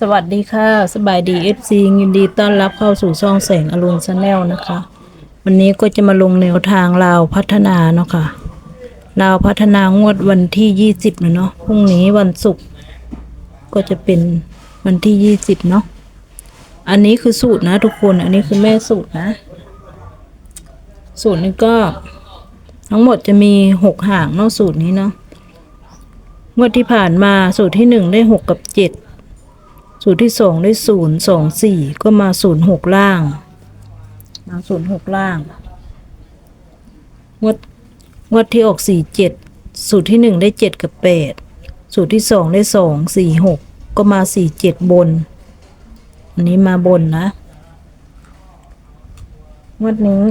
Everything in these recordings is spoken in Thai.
สวัสดีค่ะ สบายดีเอฟซียินดีต้อนรับเข้าสู่ช่องแสงอรุณชาแนลนะคะ วันนี้ก็จะมาลงแนวทางลาวพัฒนาเนาะค่ะลาวพัฒนางวดวันที่ยี่สิบเนาะพรุ่งนี้วันศุกร์ก็จะเป็นวันที่ยี่สิบเนาะอันนี้คือสูตรนะทุกคนอันนี้คือแม่สูตรนะ สูตรนี้ก็ ทั้งหมดจะมีหกหางเนาะสูตรนี้เนาะงวดที่ผ่านมาสูตรที่หนึ่งได้หกกับเจ็ด สูตรที่สองได้ศูนย์สองสี่ก็มาศูนย์หกล่าง มาศูนย์หกล่างงวดงวดที่ออกสี่เจ็ดสูตรที่หนึ่งได้เจ็ดกับแปดสูตรที่สองได้สองสี่หกก็มาสี่เจ็ดบน อันนี้มาบนนะงวดนี้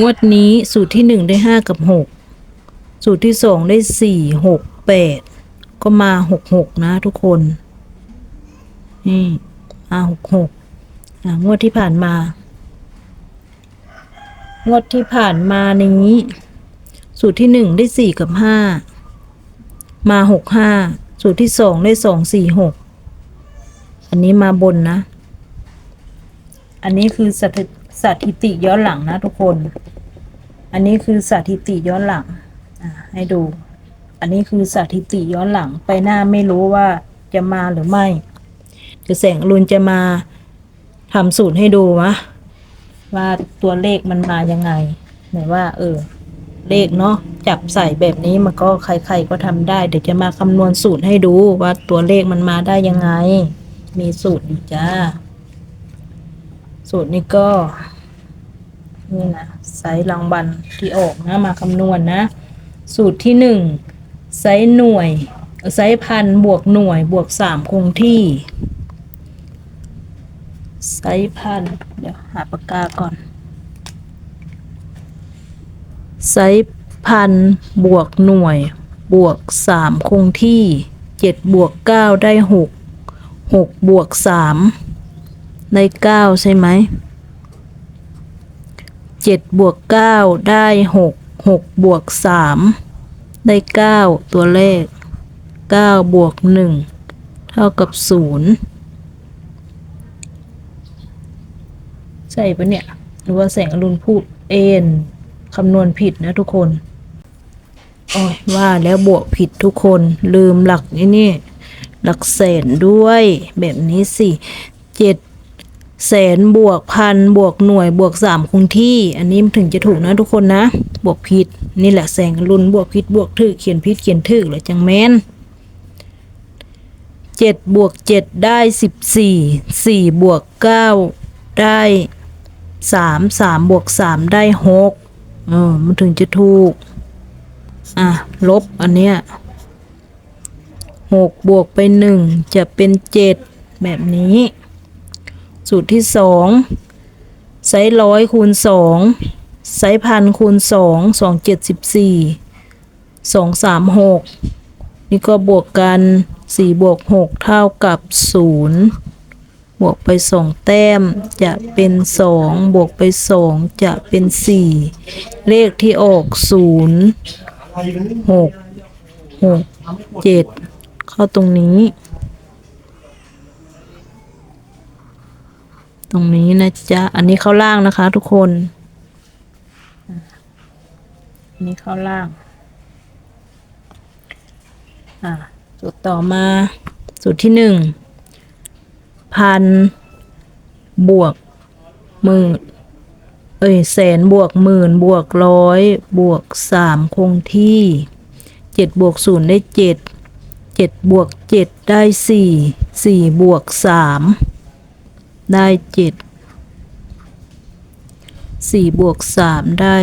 งวดนี้สูตรที่หนึ่งได้ห้ากับหกสูตรที่สองได้สี่หกแปด ก็มาหกหกนะทุกคน นี่มาหกหกงวดที่ผ่านมา งวดที่ผ่านมานี้ สูตรที่หนึ่งได้สี่กับห้า มาหกห้า สูตรที่สองได้สองสี่หก อันนี้มาบนนะ อันนี้คือสถิสถิติย้อนหลังนะทุกคน อันนี้คือสถิติย้อนหลังให้ดู อันนี้คือสถิติย้อนหลังไปหน้าไม่รู้ว่าจะมาหรือไม่จะแสงรุณจะมาทำสูตรให้ดูวะว่าตัวเลขมันมายังไงไหนว่า เออ เลขเนาะจับใส่แบบนี้มันก็ใคร ๆ ก็ทำได้ เดี๋ยวจะมาคำนวณสูตรให้ดูว่าตัวเลขมันมาได้ยังไง มีสูตรอยู่จ้า สูตรนี้ก็ นี่นะไซส์รางวัลที่ออกนะมาคำนวณนะสูตรที่หนึ่ง ไซส์หน่วยไซส์พันบวกหน่วยบวกสามคงที่ ไซส์พันเดี๋ยวหาปากกาก่อน ไซส์พันบวกหน่วย บวกสามคงที่เจ็ดบวกเก้าได้หกหกบวกสามได้เก้าใช่ไหมเจ็ดบวกเก้าได้หกหกบวกสาม ได้เก้าตัวเลขเก้าบวกหนึ่งเท่ากับศูนย์ใช่ปะเนี่ย หรือว่าแสงอรุณพูดเอ็นคำนวณผิดนะทุกคน โอ้ยว่าแล้วบวกผิดทุกคนลืมหลักนี่นี่ หลักแสนด้วยแบบนี้สิเจ็ด แสนบวกพันบวกหน่วยบวกสามคงที่ อันนี้มันถึงจะถูกนะทุกคนนะ บวกผิด นี่แหละแสงรุนบวกผิดบวกถึกเขียนผิดเขียนถึกเลยจังแมนเจ็ดบวกเจ็ดได้สิบสี่สี่บวกเก้าได้สามสามบวกสามได้หกเออมันถึงจะถูก อะ ลบอันเนี้ยหกบวกไปหนึ่งจะเป็นเจ็ดแบบนี้ สูตรที่สองไซส์ร้อยคูณสองไซส์พันคูณสองสองเจ็ดสิบสี่สองสามหกนี่ก็บวกกันสี่บวกหกเท่ากับศูนย์บวกไปสองแต้มจะเป็นสองบวกไปสองจะเป็นสี่เลขที่ออกศูนย์หกหกเจ็ดเข้าตรงนี้ รงนี้นะจ๊ะ อันนี้เข้าล่างนะคะ ทุกคนอะอันนี้เข้าล่าง อ่าสูตรต่อมา สูตรที่หนึ่งพันบวกหมื่นเอ้ยแสนบวกหมื่นบวกร้อยบวกสามคงที่เจ็ดบวกศูนย์ได้เจ็ดเจ็ดบวกเจ็ดได้สี่สี่บวกสาม ได้เจ็ดสี่บวกสามได้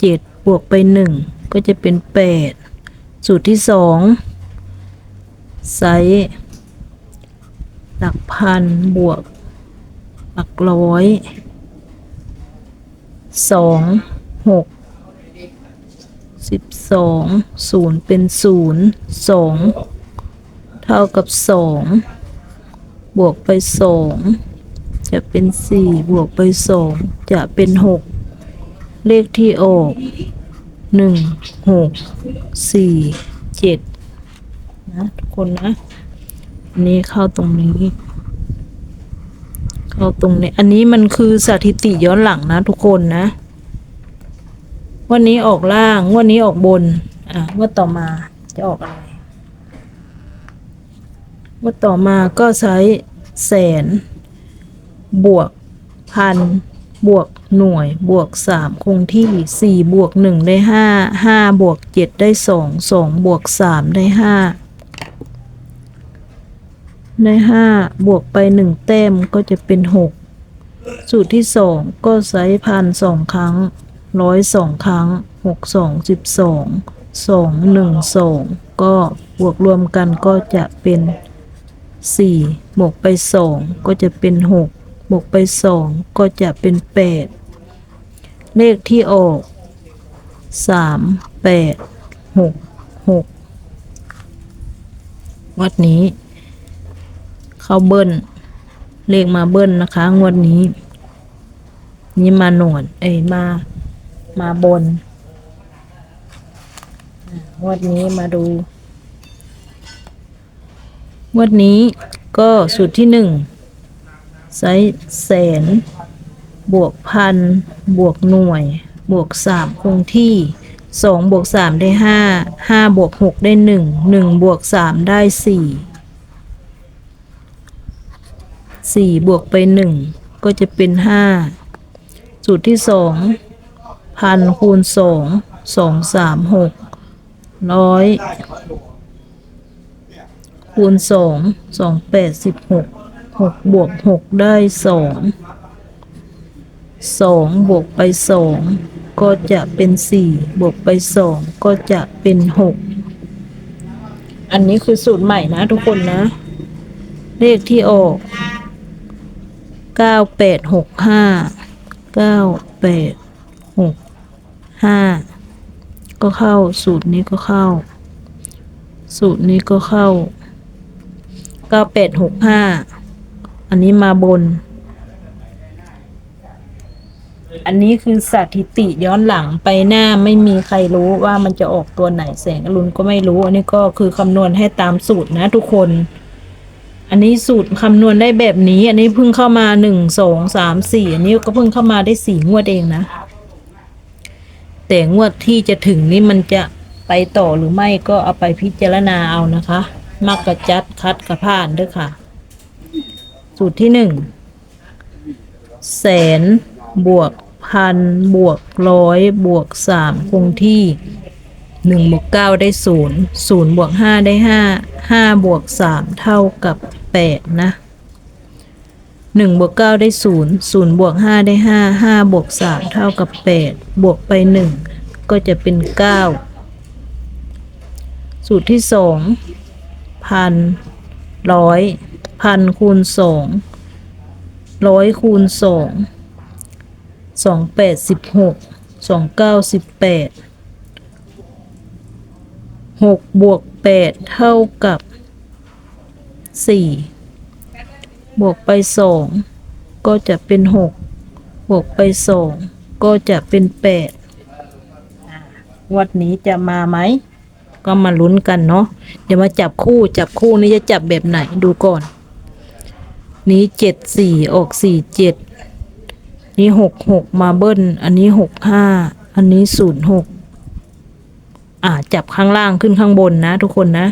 เจ็ดบวกไปหนึ่งก็จะเป็นแปดสูตรที่สองไซส์หลักพันบวก หลักร้อยสองหกสิบสองศูนย์เป็นศูนย์สองเท่ากับสอง บวกไปสองจะเป็นสี่บวกไปสองจะเป็นหกเลขที่ออกหนึ่งหกสี่เจ็ดนะทุกคนนะอันนี้เข้าตรงนี้ เข้าตรงนี้ อันนี้มันคือสถิติย้อนหลังนะทุกคนนะ วันนี้ออกล่าง วันนี้ออกบน อะวันต่อมาจะออกอะไร วันต่อมาก็ใช้แสน บวกพัน บวกหน่วย บวกสามคงที่สี่บวกหนึ่งได้ห้าห้าบวกเจ็ดได้สองสองบวกสามได้ห้าได้ห้าบวกไปหนึ่งแต้มก็จะเป็นหกสูตรที่สองก็ใช้พันสองครั้งร้อยสองครั้งหกสองสิบสองสองหนึ่งสองก็บวกรวมกันก็จะเป็น สี่บวกไปสองก็จะเป็นหกบวกไปสองก็จะเป็นแปดเลขที่ออกสามแปดหกหกวัดนี้ เข้าเบิ้ลเลขมาเบิ้ลนะคะ งวดนี้ นี่มาหนวดเอ้ยมามาบนงวดนี้มาดู งวดนี้ก็สูตรที่หนึ่งไซส์แสน บวกพัน บวกหน่วย บวกสามคงที่สองบวกสามได้ห้าห้าบวกหกได้หนึ่งหนึ่งบวกสามได้สี่สี่บวกไปหนึ่งก็จะเป็นห้าสูตรที่สองพันคูณสองสองสามหกร้อย คูณสองสองแปดสิบหกหกบวกหกได้สองสองบวกไปสองก็จะเป็นสี่บวกไปสองก็จะเป็นหกอันนี้คือสูตรใหม่นะทุกคนนะ เลขที่ออกเก้าแปดหกห้าเก้าแปดหกห้าก็เข้าสูตรนี้ก็เข้า สูตรนี้ก็เข้า ก้าแปดหกห้าอันนี้มาบน อันนี้คือสถิติย้อนหลังไปหน้าไม่มีใครรู้ว่ามันจะออกตัวไหนแสงอรุณก็ไม่รู้ อันนี้ก็คือคำนวณให้ตามสูตรนะทุกคน อันนี้สูตรคำนวณได้แบบนี้ อันนี้เพิ่งเข้ามาหนึ่งสองสามสี่อันนี้ก็เพิ่งเข้ามาได้สี่งวดเองนะ แต่งวดที่จะถึงนี่มันจะไปต่อหรือไม่ก็เอาไปพิจารณาเอานะคะ มักกะจัดคัดกระพานด้วยค่ะ สูตรที่หนึ่งแสนบวกพันบวกร้อยบวกสามคงที่หนึ่งบวกเก้าได้ศูนย์ศูนย์บวกห้าได้ห้าห้าบวกสามเท่ากับแปดนะหนึ่งบวกเก้าได้ศูนย์ศูนย์บวกห้าได้ห้าห้าบวกสามเท่ากับแปดบวกไปหนึ่งก็จะเป็นเก้าสูตรที่สอง พันร้อยพันคูณสองร้อยคูณสองสองแปดสิบหกสองเก้าสิบแปดหกบวกแปดเท่ากับสี่บวกไปสองก็จะเป็นหกบวกไปสองก็จะเป็นแปดงวัดนี้จะมาไหม ก็มาลุ้นกันเนาะเดี๋ยวมาจับคู่จับคู่นี้จะจับแบบไหนดูก่อน นี้เจ็ดสี่ออกสี่เจ็ดนี้หกหกมาเบิ้ลอันนี้หกห้าอันนี้ศูนย์หกอ่าจับข้างล่างขึ้นข้างบนนะ ทุกคนนะ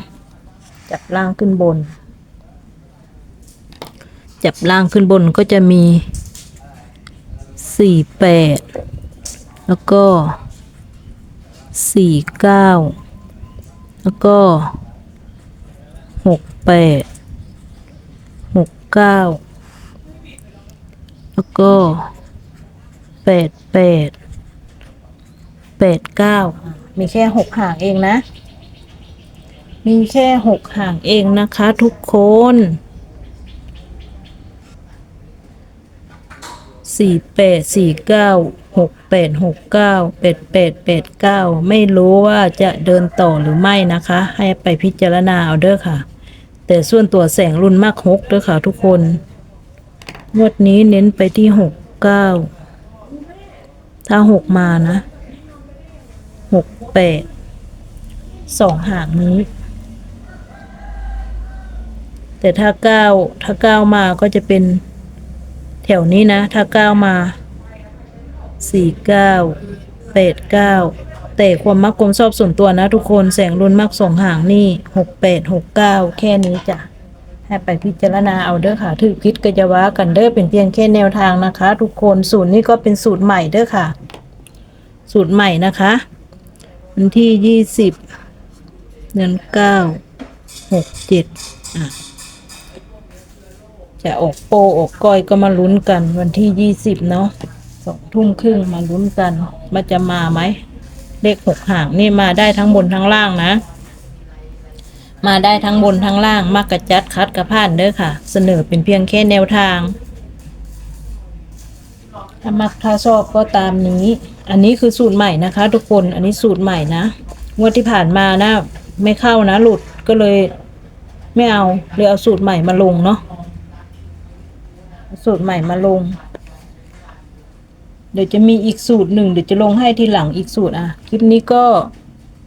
จับล่างขึ้นบน จับล่างขึ้นบนก็จะมีสี่แปดแล้วก็สี่เก้า แล้วก็หกแปดหกเก้าแล้วก็แปดแปดแปดเก้ามีแค่หกห่างเองนะ มีแค่หกห่างเองนะคะทุกคนสี่แปดสี่เก้า หกแปดหกเก้าแปดแปดแปดเก้าไม่รู้ว่าจะเดินต่อหรือไม่นะคะ ให้ไปพิจารณาเอาเด้อค่ะ แต่ส่วนตัวแสงรุ่นมากหกเด้อค่ะทุกคนงวดนี้เน้นไปที่หกเก้าถ้าหกมานะหกแปดสองหางนี้ แต่ถ้าเก้าถ้าเก้ามาก็จะเป็นแถวนี้นะ ถ้าเก้ามา สี่เก้าแปดเก้าแต่ความมักความชอบส่วนตัวนะทุกคนแสงรุนมักสองหางนี่หกแปดหกเก้าแค่นี้จ้ะให้ไปพิจารณาเอาเด้อค่ะถือพิษก็จว่ากันเด้อเป็นเพียงแค่แนวทางนะคะ ทุกคนสูตรนี้ก็เป็นสูตรใหม่เด้อค่ะ สูตรใหม่นะคะวันที่ยี่สิบเดือนเก้าหกเจ็ดอะจะออกโปออกก้อยก็มาลุ้นกันวันที่ยี่สิบเนาะ สองทุ่มครึ่งมาลุ้นกันว่าจะมาไหม เลขหกห่างนี่มาได้ทั้งบนทั้งล่างนะ มาได้ทั้งบนทั้งล่าง มากกระจัดคัดกระพานเด้อค่ะ เสนอเป็นเพียงแค่แนวทาง ถ้ามักถ้าชอบก็ตามนี้ อันนี้คือสูตรใหม่นะคะ ทุกคนอันนี้สูตรใหม่นะงวดที่ผ่านมานะ ไม่เข้านะหลุดก็เลยไม่เอาเลยเอาสูตรใหม่มาลงเนาะสูตรใหม่มาลง เดี๋ยวจะมีอีกสูตรหนึ่งเดี๋ยวจะลงให้ทีหลังอีกสูตรอะ คลิปนี้ก็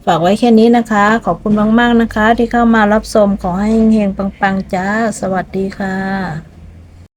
ฝากไว้แค่นี้นะคะ ขอบคุณมากๆนะคะ ที่เข้ามารับชมขอให้เฮงๆปังๆจ้า สวัสดีค่ะ